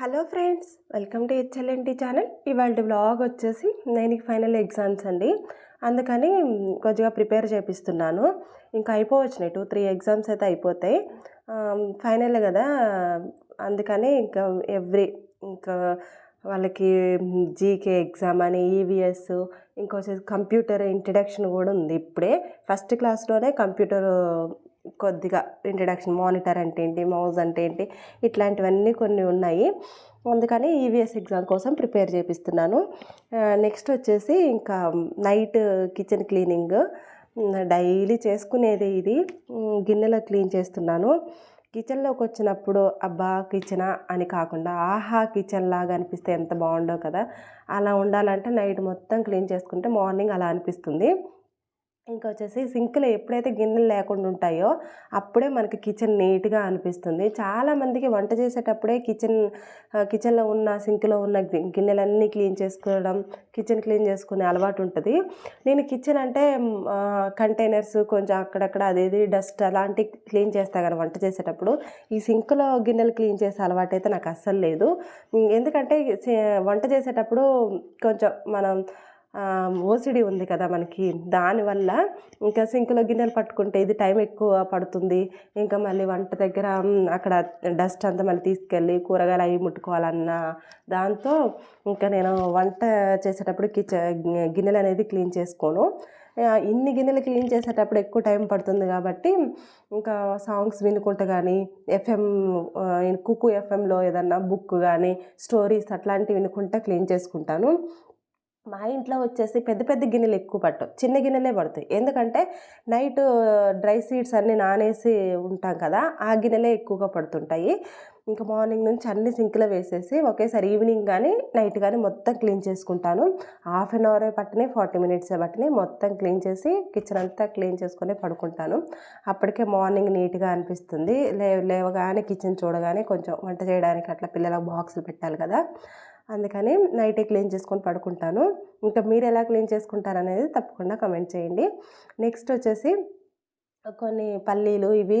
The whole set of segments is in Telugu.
Hello friends welcome to HLNT channel. ఇవాళ బ్లాగ్ వచ్చేసి నేను ఫైనల్ ఎగ్జామ్స్ అండి. అందుకని కొద్దిగా ప్రిపేర్ చేపిస్తున్నాను. ఇంకా అయిపోవచ్చినాయి టూ త్రీ ఎగ్జామ్స్ అయితే అయిపోతాయి. ఫైనల్ కదా. అందుకని ఇంకా ఎవ్రీ ఇంకా వాళ్ళకి జీకే ఎగ్జామ్ అని ఈవీఎస్ ఇంకొచ్చేసి కంప్యూటర్ ఇంట్రడక్షన్ కూడా ఉంది ఇప్పుడే. ఫస్ట్ క్లాస్లోనే కంప్యూటర్ కొద్దిగా ఇంట్రడక్షన్ మానిటర్ అంటే ఏంటి మౌజ్ అంటే ఏంటి ఇట్లాంటివన్నీ కొన్ని ఉన్నాయి. అందుకని ఈవీఎస్ ఎగ్జామ్ కోసం ప్రిపేర్ చేపిస్తున్నాను. నెక్స్ట్ వచ్చేసి ఇంకా నైట్ కిచెన్ క్లీనింగ్ డైలీ చేసుకునేది ఇది. గిన్నెలో క్లీన్ చేస్తున్నాను. కిచెన్లోకి వచ్చినప్పుడు అబ్బా కిచెనా అని కాకుండా ఆహా కిచెన్ లాగా అనిపిస్తే ఎంత బాగుండో కదా. అలా ఉండాలంటే నైట్ మొత్తం క్లీన్ చేసుకుంటే మార్నింగ్ అలా అనిపిస్తుంది. ఇంకా వచ్చేసి సింక్లో ఎప్పుడైతే గిన్నెలు లేకుండా ఉంటాయో అప్పుడే మనకి కిచెన్ నీట్గా అనిపిస్తుంది. చాలామందికి వంట చేసేటప్పుడే కిచెన్ కిచెన్లో ఉన్న సింక్లో ఉన్న గిన్నెలన్నీ క్లీన్ చేసుకోవడం కిచెన్ క్లీన్ చేసుకునే అలవాటు ఉంటుంది. నేను కిచెన్ అంటే కంటైనర్స్ కొంచెం అక్కడక్కడ అదేది డస్ట్ అలాంటి క్లీన్ చేస్తా కానీ వంట చేసేటప్పుడు ఈ సింక్లో గిన్నెలు క్లీన్ చేసే అలవాటు అయితే నాకు అస్సలు లేదు. ఎందుకంటే వంట చేసేటప్పుడు కొంచెం మనం ఓసిడి ఉంది కదా మనకి. దానివల్ల ఇంకా సింక్లో గిన్నెలు పట్టుకుంటే ఇది టైం ఎక్కువ పడుతుంది. ఇంకా మళ్ళీ వంట దగ్గర అక్కడ డస్ట్ అంతా మళ్ళీ తీసుకెళ్ళి కూరగాయలు అవి ముట్టుకోవాలన్న దాంతో ఇంకా నేను వంట చేసేటప్పుడు కిచెన్ గిన్నెలు అనేది క్లీన్ చేసుకోను. ఇన్ని గిన్నెలు క్లీన్ చేసేటప్పుడు ఎక్కువ టైం పడుతుంది కాబట్టి ఇంకా సాంగ్స్ వినుకుంటూ కానీ ఎఫ్ఎం కుక్కు ఎఫ్ఎంలో ఏదన్నా బుక్ కానీ స్టోరీస్ అట్లాంటివి వినుకుంటా క్లీన్ చేసుకుంటాను. మా ఇంట్లో వచ్చేసి పెద్ద పెద్ద గిన్నెలు ఎక్కువ పట్టవు. చిన్న గిన్నెలే పడతాయి. ఎందుకంటే నైట్ డ్రై సీడ్స్ అన్నీ నానేసి ఉంటాం కదా ఆ గిన్నెలే ఎక్కువగా పడుతుంటాయి. ఇంకా మార్నింగ్ నుంచి అన్ని సింక్లో వేసేసి ఒకేసారి ఈవినింగ్ కానీ నైట్ కానీ మొత్తం క్లీన్ చేసుకుంటాను. హాఫ్ అన్ అవరే పట్టినాయి ఫార్టీ మినిట్సే పట్టినాయి మొత్తం క్లీన్ చేసి కిచెన్ అంతా క్లీన్ చేసుకొని పడుకుంటాను. అప్పటికే మార్నింగ్ నీట్గా అనిపిస్తుంది. లే లేవగానే కిచెన్ చూడగానే కొంచెం వంట చేయడానికి అట్లా పిల్లలకు బాక్సులు పెట్టాలి కదా. అందుకని నైటే క్లీన్ చేసుకొని పడుకుంటాను. ఇంకా మీరు ఎలా క్లీన్ చేసుకుంటారు అనేది తప్పకుండా కమెంట్ చేయండి. నెక్స్ట్ వచ్చేసి కొన్ని పల్లీలు ఇవి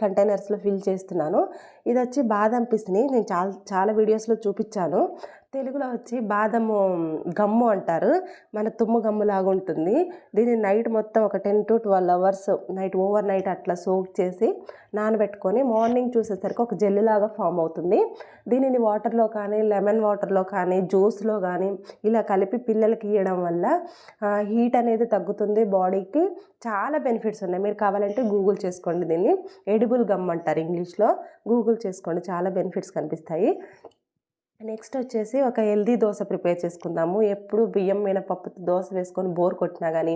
కంటైనర్స్లో ఫిల్ చేస్తున్నాను. ఇది వచ్చి బాదం పిసిని నేను చాలా చాలా వీడియోస్లో చూపించాను తెలుగులో వచ్చి బాదము గమ్ము అంటారు. మన తుమ్ము గమ్ము లాగా ఉంటుంది. దీన్ని నైట్ మొత్తం ఒక ten to twelve hours night over night అట్లా సోక్ చేసి నానబెట్టుకొని మార్నింగ్ చూసేసరికి ఒక జెల్లు లాగా ఫామ్ అవుతుంది. దీనిని వాటర్లో కానీ లెమన్ వాటర్లో కానీ జ్యూస్లో కానీ ఇలా కలిపి పిల్లలకి ఇవ్వడం వల్ల హీట్ అనేది తగ్గుతుంది బాడీకి. చాలా బెనిఫిట్స్ ఉన్నాయి. మీరు కావాలంటే గూగుల్ చేసుకోండి దీన్ని. ఎడిబుల్ గమ్ అంటారు ఇంగ్లీష్లో. గూగుల్ చేసుకోండి. చాలా బెనిఫిట్స్ కనిపిస్తాయి. నెక్స్ట్ వచ్చేసి ఒక హెల్దీ దోశ ప్రిపేర్ చేసుకుందాము. ఎప్పుడు బియ్యం మినపప్పు దోశ వేసుకొని బోర్ కొట్టినా కానీ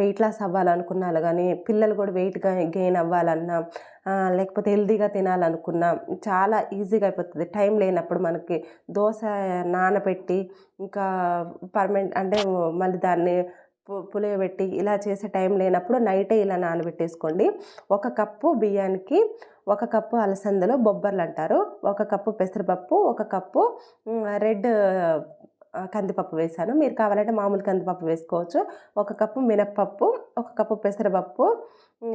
వెయిట్ లాస్ అవ్వాలనుకున్నా కానీ పిల్లలు కూడా వెయిట్గా గెయిన్ అవ్వాలన్నా లేకపోతే హెల్దీగా తినాలనుకున్నా చాలా ఈజీగా అయిపోతుంది. టైం లేనప్పుడు మనకి దోశ నానబెట్టి ఇంకా పర్మనెంట్ అంటే మళ్ళీ దాన్ని పులియబెట్టి ఇలా చేసే టైం లేనప్పుడు నైటే ఇలా నానబెట్టేసుకోండి. ఒక కప్పు బియ్యానికి ఒక కప్పు అలసందలు బొబ్బర్లు అంటారు ఒక కప్పు పెసరపప్పు ఒక కప్పు రెడ్ కందిపప్పు వేసాను. మీరు కావాలంటే మామూలు కందిపప్పు వేసుకోవచ్చు. ఒక కప్పు మినప్పప్పు ఒక కప్పు పెసరపప్పు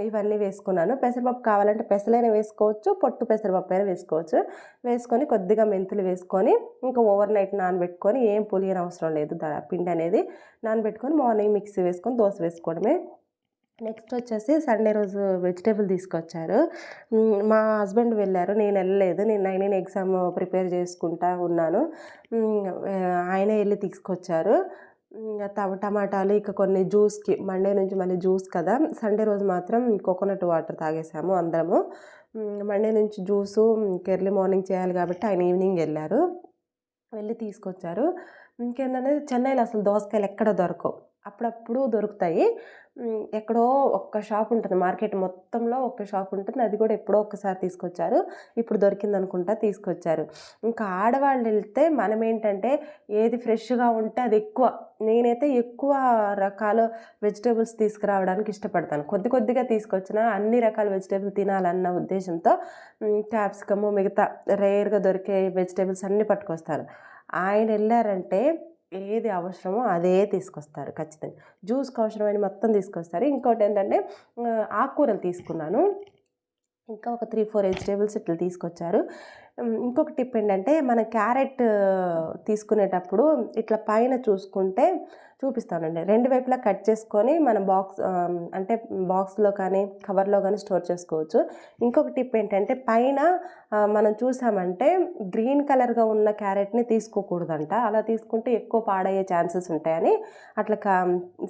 ఇవన్నీ వేసుకున్నాను. పెసరపప్పు కావాలంటే పెసలైనా వేసుకోవచ్చు పొట్టు పెసరపప్పు అయినా వేసుకోవచ్చు. వేసుకొని కొద్దిగా మెంతులు వేసుకొని ఇంకా ఓవర్ నైట్ నానబెట్టుకొని ఏం పులియని అవసరం లేదు పిండి అనేది నానబెట్టుకొని మార్నింగ్ మిక్సీ వేసుకొని దోశ వేసుకోవడమే నెక్స్ట్ వచ్చేసి సండే రోజు వెజిటేబుల్ తీసుకొచ్చారు. మా హస్బెండ్ వెళ్ళారు. నేను వెళ్ళలేదు. నేను నైన్ ఎగ్జామ్ ప్రిపేర్ చేసుకుంటా ఉన్నాను. ఆయనే వెళ్ళి తీసుకొచ్చారు. టమాటాలు ఇక కొన్ని జ్యూస్కి మండే నుంచి మళ్ళీ జ్యూస్ కదా. సండే రోజు మాత్రం కోకోనట్ వాటర్ తాగేసాము అందరము. మండే నుంచి జ్యూసు ఎర్లీ మార్నింగ్ చేయాలి కాబట్టి ఆయన ఈవినింగ్ వెళ్ళారు. వెళ్ళి తీసుకొచ్చారు. ఇంకేంటంటే చెన్నైలో అసలు దోసకాయలు ఎక్కడ దొరకవు. అప్పుడప్పుడు దొరుకుతాయి. ఎక్కడో ఒక్క షాప్ ఉంటుంది. మార్కెట్ మొత్తంలో ఒక్క షాప్ ఉంటుంది. అది కూడా ఎప్పుడో ఒక్కసారి తీసుకొచ్చారు. ఇప్పుడు దొరికింది అనుకుంటా తీసుకొచ్చారు. ఇంకా ఆడవాళ్ళు వెళ్తే మనం ఏంటంటే ఏది ఫ్రెష్గా ఉంటే అది ఎక్కువ. నేనైతే ఎక్కువ రకాల వెజిటేబుల్స్ తీసుకురావడానికి ఇష్టపడతాను. కొద్ది కొద్దిగా తీసుకొచ్చిన అన్ని రకాల వెజిటేబుల్ తినాలన్న ఉద్దేశంతో క్యాప్సికము మిగతా రేర్గా దొరికే వెజిటేబుల్స్ అన్నీ పట్టుకొస్తాను ఆయన వెళ్ళారంటే ఏది అవసరమో అదే తీసుకొస్తారు ఖచ్చితంగా. జ్యూస్కి అవసరమైన మొత్తం తీసుకొస్తారు. ఇంకోటి ఏంటంటే ఆకుకూరలు తీసుకున్నాను. ఇంకా ఒక త్రీ ఫోర్ వెజిటేబుల్స్ ఇట్లా తీసుకొచ్చారు. ఇంకొక టిప్ ఏంటంటే మన క్యారెట్ తీసుకునేటప్పుడు ఇట్లా పైన చూసుకుంటే చూపిస్తానండి. రెండు వైపులా కట్ చేసుకొని మన బాక్స్ అంటే బాక్స్లో కానీ కవర్లో కానీ స్టోర్ చేసుకోవచ్చు. ఇంకొక టిప్ ఏంటంటే పైన మనం చూసామంటే గ్రీన్ కలర్గా ఉన్న క్యారెట్ని తీసుకోకూడదంట. అలా తీసుకుంటే ఎక్కువ పాడయ్యే ఛాన్సెస్ ఉంటాయని అట్లా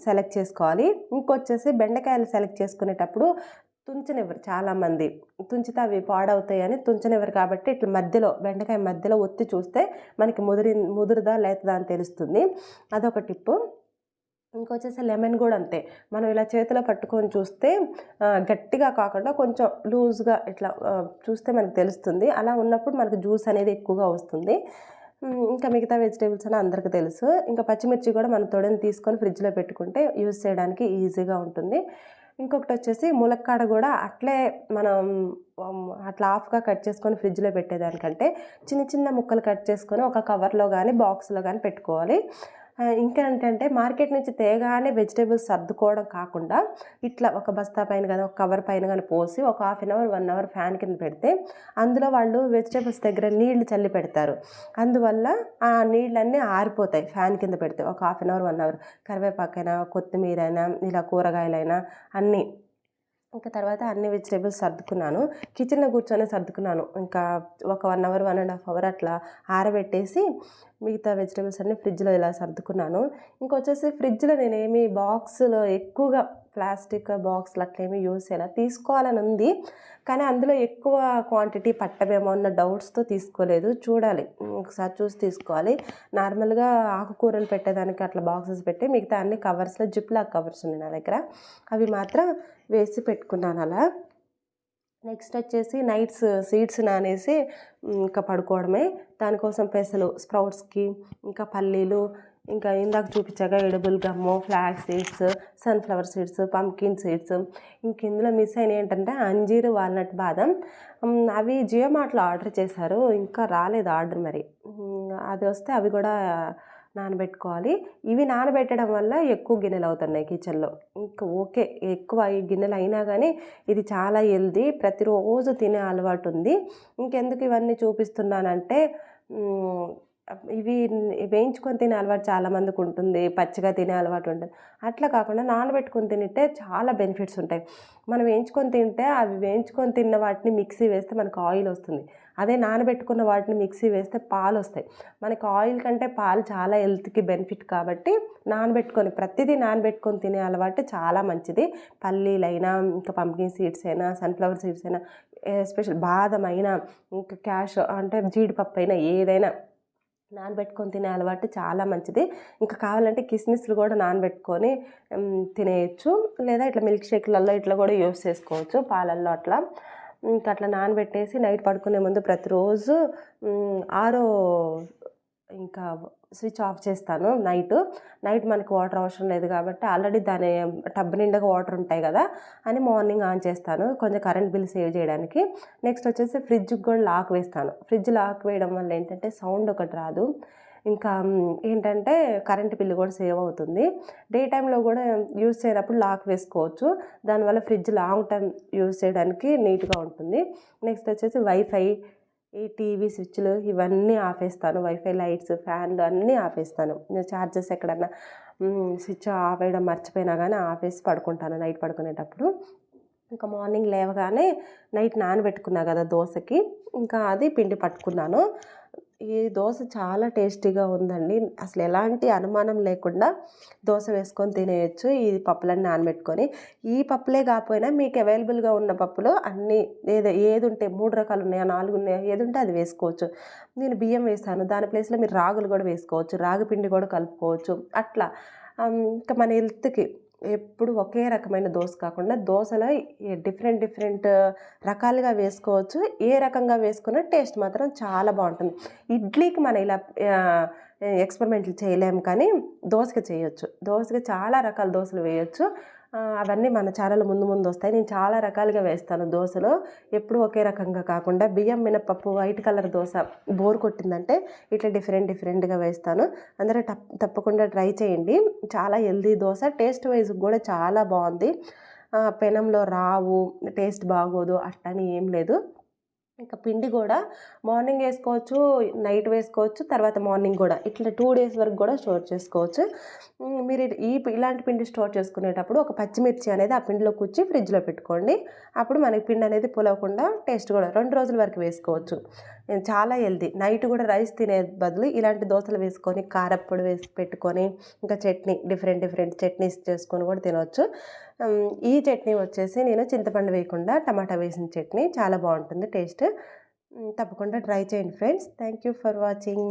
సెలెక్ట్ చేసుకోవాలి. ఇంకొచ్చేసి బెండకాయలు సెలెక్ట్ చేసుకునేటప్పుడు తుంచనివ్వరు. చాలామంది తుంచితే అవి పాడవుతాయని తుంచనివ్వరు కాబట్టి ఇట్లా మధ్యలో బెండకాయ మధ్యలో ఒత్తి చూస్తే మనకి ముదిరి ముదురుదా లేతదా అని తెలుస్తుంది. అదొక టిప్పు. ఇంకొచ్చేసి లెమన్ కూడా అంతే. మనం ఇలా చేతిలో పట్టుకొని చూస్తే గట్టిగా కాకుండా కొంచెం లూజ్గా ఇట్లా చూస్తే మనకు తెలుస్తుంది. అలా ఉన్నప్పుడు మనకు జ్యూస్ అనేది ఎక్కువగా వస్తుంది. ఇంకా మిగతా వెజిటేబుల్స్ అని అందరికీ తెలుసు. ఇంకా పచ్చిమిర్చి కూడా మనం తొడని తీసుకొని ఫ్రిడ్జ్లో పెట్టుకుంటే యూజ్ చేయడానికి ఈజీగా ఉంటుంది. ఇంకొకటి వచ్చేసి ములక్కాడ కూడా అట్లే మనం అట్లా హాఫ్గా కట్ చేసుకొని ఫ్రిడ్జ్లో పెట్టేదానికంటే చిన్న చిన్న ముక్కలు కట్ చేసుకొని ఒక కవర్లో కానీ బాక్స్లో కానీ పెట్టుకోవాలి. ఇంకా ఏంటంటే మార్కెట్ నుంచి తేగానే వెజిటేబుల్స్ సర్దుకోవడం కాకుండా ఇట్లా ఒక బస్తా పైన కానీ ఒక కవర్ పైన కానీ పోసి ఒక half an hour one hour fan కింద పెడితే అందులో వాళ్ళు వెజిటేబుల్స్ దగ్గర నీళ్ళు చల్లి పెడతారు. అందువల్ల ఆ నీళ్ళన్నీ ఆరిపోతాయి ఫ్యాన్ కింద పెడితే ఒక half an hour one hour. కరివేపాకైనా కొత్తిమీర అయినా ఇలా కూరగాయలైనా అన్నీ ఇంకా తర్వాత అన్ని వెజిటేబుల్స్ సర్దుకున్నాను. కిచెన్లో కూర్చొని సర్దుకున్నాను. ఇంకా ఒక one hour one and half hour అట్లా ఆరబెట్టేసి మిగతా వెజిటేబుల్స్ అన్ని ఫ్రిడ్జ్లో ఇలా సర్దుకున్నాను. ఇంకొచ్చేసి ఫ్రిడ్జ్లో నేనేమి బాక్స్లో ఎక్కువగా ప్లాస్టిక్ బాక్స్లు అట్లా ఏమి యూస్ చేయాలి. తీసుకోవాలని ఉంది. కానీ అందులో ఎక్కువ క్వాంటిటీ పట్టమేమో అన్న డౌట్స్తో తీసుకోలేదు. చూడాలి. ఒకసారి చూసి తీసుకోవాలి. నార్మల్గా ఆకుకూరలు పెట్టేదానికి అట్లా బాక్సెస్ పెట్టి మిగతా అన్ని కవర్స్లో జిప్లాక్ కవర్స్ ఉన్నాయి నా దగ్గర. అవి మాత్రం వేసి పెట్టుకున్నాను అలా. నెక్స్ట్ వచ్చేసి నైట్స్ సీడ్స్ నానేసి ఇంకా పడుకోవడమే. దానికోసం పెసలు స్ప్రౌట్స్కి ఇంకా పల్లీలు ఇంకా ఇందాక చూపించాక edible gum flax seeds sunflower seeds pumpkin seeds. ఇంక ఇందులో మిస్ అయిన ఏంటంటే అంజీరు వాల్నట్ బాదం. అవి జియో మార్ట్లో ఆర్డర్ చేశారు. ఇంకా రాలేదు ఆర్డర్ మరి. అది వస్తే అవి కూడా నానబెట్టుకోవాలి. ఇవి నానబెట్టడం వల్ల ఎక్కువ గిన్నెలు అవుతున్నాయి కిచెన్లో. ఇంకా ఓకే ఎక్కువ ఈ గిన్నెలు అయినా కానీ ఇది చాలా హెల్దీ ప్రతిరోజు తినే అలవాటు ఉంది. ఇంకెందుకు ఇవన్నీ చూపిస్తున్నానంటే ఇవి వేయించుకొని తినే అలవాటు చాలామందికి ఉంటుంది. పచ్చిగా తినే అలవాటు ఉంటుంది. అట్లా కాకుండా నానబెట్టుకొని తింటే చాలా బెనిఫిట్స్ ఉంటాయి. మనం వేయించుకొని తింటే అవి వేయించుకొని తిన్న వాటిని మిక్సీ వేస్తే మనకు ఆయిల్ వస్తుంది. అదే నానబెట్టుకున్న వాటిని మిక్సీ వేస్తే పాలు వస్తాయి. మనకి ఆయిల్ కంటే పాలు చాలా హెల్త్కి బెనిఫిట్ కాబట్టి నానబెట్టుకొని ప్రతిదీ నానబెట్టుకొని తినే అలవాటు చాలా మంచిది. పల్లీలైనా ఇంకా పంకిన్ సీడ్స్ అయినా సన్ఫ్లవర్ సీడ్స్ అయినా ఎస్పెషల్ బాదం అయినా ఇంకా క్యాష్ అంటే జీడిపప్పు అయినా ఏదైనా నానబెట్టుకొని తినే అలవాటు చాలా మంచిది. ఇంకా కావాలంటే కిస్మిస్లు కూడా నానబెట్టుకొని తినేయచ్చు. లేదా ఇట్లా మిల్క్ షేక్లలో ఇట్లా కూడా యూస్ చేసుకోవచ్చు పాలల్లో అట్లా. ఇంకా అట్లా నానబెట్టేసి నైట్ పడుకునే ముందు ప్రతిరోజు ఆరో ఇంకా స్విచ్ ఆఫ్ చేస్తాను నైట్. నైట్ మనకి వాటర్ అవసరం లేదు కాబట్టి ఆల్రెడీ దాని టబ్ నిండా వాటర్ ఉంటాయి కదా అని మార్నింగ్ ఆన్ చేస్తాను. కొంచెం కరెంట్ బిల్ సేవ్ చేయడానికి. నెక్స్ట్ వచ్చేసి ఫ్రిడ్జ్కి కూడా లాక్ వేస్తాను. ఫ్రిడ్జ్ లాక్ వేయడం వల్ల ఏంటంటే సౌండ్ ఒకటి రాదు. ఇంకా ఏంటంటే కరెంట్ బిల్లు కూడా సేవ్ అవుతుంది. డే టైంలో కూడా యూజ్ చేయనప్పుడు లాక్ వేసుకోవచ్చు. దానివల్ల ఫ్రిడ్జ్ లాంగ్ టైం యూజ్ చేయడానికి నీట్గా ఉంటుంది. నెక్స్ట్ వచ్చేసి వైఫై ఈ టీవీ స్విచ్లు ఇవన్నీ ఆపేస్తాను. వైఫై లైట్స్ ఫ్యాన్లు అన్నీ ఆపేస్తాను. చార్జెస్ ఎక్కడన్నా స్విచ్ ఆఫ్ వేయడం మర్చిపోయినా కానీ ఆపేసి పడుకుంటాను నైట్ పడుకునేటప్పుడు. ఇంకా మార్నింగ్ లేవగానే నైట్ నానబెట్టుకున్నా కదా దోశకి ఇంకా అది పిండి పట్టుకున్నాను. ఈ దోశ చాలా టేస్టీగా ఉందండి. అసలు ఎలాంటి అనుమానం లేకుండా దోశ వేసుకొని తినేయచ్చు. ఈ పప్పులన్నీ నానబెట్టుకొని. ఈ పప్పులే కాకపోయినా మీకు అవైలబుల్గా ఉన్న పప్పులు అన్నీ ఏదో ఏది ఉంటే మూడు రకాలు ఉన్నాయా నాలుగు ఉన్నాయా ఏది ఉంటే అది వేసుకోవచ్చు. నేను బియ్యం వేసాను దాని ప్లేస్లో మీరు రాగులు కూడా వేసుకోవచ్చు. రాగి పిండి కూడా కలుపుకోవచ్చు. అట్లా. ఇంకా మన హెల్త్కి ఎప్పుడు ఒకే రకమైన దోశ కాకుండా దోశలో డిఫరెంట్ డిఫరెంట్ రకాలుగా వేసుకోవచ్చు. ఏ రకంగా వేసుకున్నా టేస్ట్ మాత్రం చాలా బాగుంటుంది. ఇడ్లీకి మనం ఇలా ఎక్స్పెరిమెంట్లు చేయలేము కానీ దోశకి చేయొచ్చు. దోశకి చాలా రకాల దోశలు వేయొచ్చు. అవన్నీ మన ఛానల్ ముందు ముందు వస్తాయి. నేను చాలా రకాలుగా వేస్తాను దోశలో. ఎప్పుడు ఒకే రకంగా కాకుండా బియ్యం మినపప్పు వైట్ కలర్ దోశ బోర్ కొట్టిందంటే ఇట్లా డిఫరెంట్ డిఫరెంట్గా వేస్తాను. అందరూ తప్పకుండా ట్రై చేయండి. చాలా హెల్దీ దోశ. టేస్ట్ వైజ్ కూడా చాలా బాగుంది. పెనంలో రావు టేస్ట్ బాగోదు అట్టని ఏం లేదు. ఇంకా పిండి కూడా మార్నింగ్ వేసుకోవచ్చు నైట్ వేసుకోవచ్చు తర్వాత మార్నింగ్ కూడా. ఇట్లా టూ డేస్ వరకు కూడా స్టోర్ చేసుకోవచ్చు. మీరు ఈ ఇలాంటి పిండి స్టోర్ చేసుకునేటప్పుడు ఒక పచ్చిమిర్చి అనేది ఆ పిండిలో కూర్చి ఫ్రిడ్జ్లో పెట్టుకోండి. అప్పుడు మనకి పిండి అనేది పులవకుండా టేస్ట్ కూడా రెండు రోజుల వరకు వేసుకోవచ్చు. నేను చాలా హెల్తీ. నైట్ కూడా రైస్ తినే బదులు ఇలాంటి దోశలు వేసుకొని కారప్పొడి వేసి పెట్టుకొని ఇంకా చట్నీ డిఫరెంట్ డిఫరెంట్ చట్నీస్ చేసుకొని కూడా తినవచ్చు ఈ చట్నీ వచ్చేసి నేను చింతపండు వేయకుండా టమాటా వేసిన చట్నీ. చాలా బాగుంటుంది టేస్ట్. తప్పకుండా ట్రై చేయండి friends. Thank you for watching